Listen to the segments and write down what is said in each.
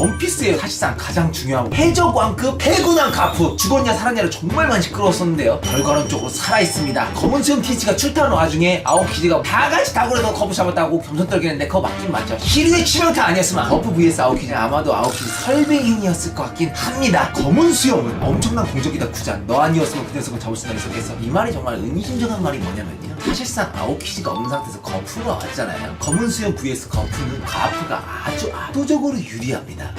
원피스의 사실상 가장 중요한 해적왕급 해군왕 가프. 죽었냐 살았냐를 정말 많이 시끄러웠었는데요. 결과론적으로 살아있습니다. 검은 수염 티치가 출타하는 와중에 아오키지가 다 같이 다굴에서 거프 잡았다고 겸손 떨겠는데 그거 맞긴 맞죠. 히류의 치명타 아니었으면 거프 vs 아오키지 아마도 아오키지 설빙행이었을 것 같긴 합니다. 검은 수염은 엄청난 공적이다 구잔 너 아니었으면 그 녀석을 잡을 수나 있었겠어. 이 말이 정말 의미심장한 말이 뭐냐면요. 사실상 아오키지가 없는 상태에서 거프가 왔잖아요. 검은 수염 vs 거프는 가프가 아주 압도적으로 유리합니다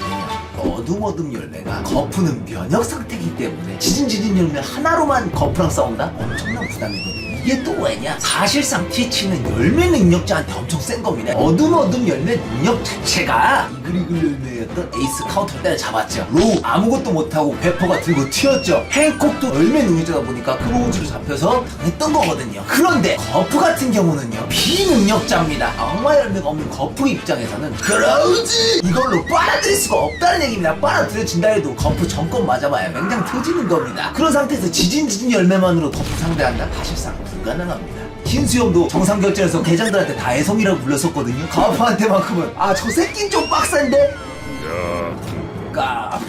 어둠 어둠 열매가 거프는 면역 상태이기 때문에 지진 지진 열매 하나로만 거프랑 싸운다? 엄청난 부담이거든요 이게 또 왜냐? 사실상 티치는 열매 능력자한테 엄청 센 겁니다. 어둠 어둠 열매 능력 자체가 이글이글 열매였던 에이스 카운터를 때려잡았죠. 로우 아무것도 못하고 베퍼가 들고 튀었죠. 행콕도 열매 능력자다 보니까 크로우즈로 잡혀서 당했던 거거든요. 그런데 거프 같은 경우는요 비능력자입니다. 악마 열매가 없는 거프 입장에서는 크로우즈 이걸로 빨아들일 수가 없다는 얘기 입니다. 빨아들여진다 해도 거프 전권 맞아봐야 맹장 터지는 겁니다. 그런 상태에서 지진 지진 열매만으로 거프 상대한다? 사실상 불가능합니다. 흰수염도 정상결전에서 대장들한테 다혜성이라고 불렀었거든요. 가프한테만큼은 아 저 새끼는 좀 빡센데? 까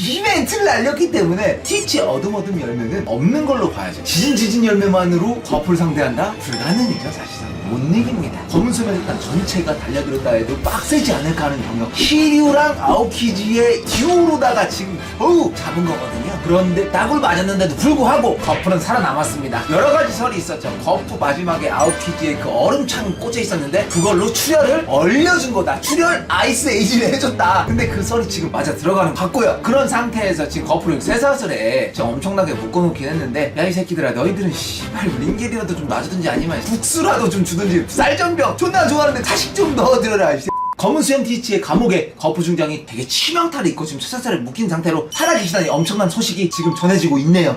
이벤트를 날렸기 때문에 티치 어둠 어둠 열매는 없는 걸로 봐야죠. 지진 지진 열매만으로 거프를 상대한다? 불가능이죠 사실상. 못 이깁니다. 검은 수면 일단 전체가 달려들었다 해도 빡세지 않을까 하는 경력. 히류랑 아오키지의 듀오로다가 지금 겨우 잡은 거거든요. 그런데 딱을 맞았는데도 불구하고 거프는 살아남았습니다. 여러 가지 설이 있었죠. 거프 마지막에 아오키지의 그 얼음창 꽂혀 있었는데 그걸로 출혈을 얼려준 거다. 출혈 아이스 에이지를 해줬다. 근데 그 설이 지금 맞아 들어가는 것 같고요. 그런 상태에서 지금 거프를 쇠사슬에 좀 엄청나게 묶어놓긴 했는데 야 이 새끼들아 너희들은 씨발 링게이라도 좀 놔주든지 아니면 국수라도 좀 주든지 쌀전병 존나 좋아하는데 자식 좀 넣어드려라 이 새- 검은 수염 티치의 감옥에 거프 중장이 되게 치명타를 입고 지금 쇠사슬에 묶인 상태로 살아 계시다니 엄청난 소식이 지금 전해지고 있네요.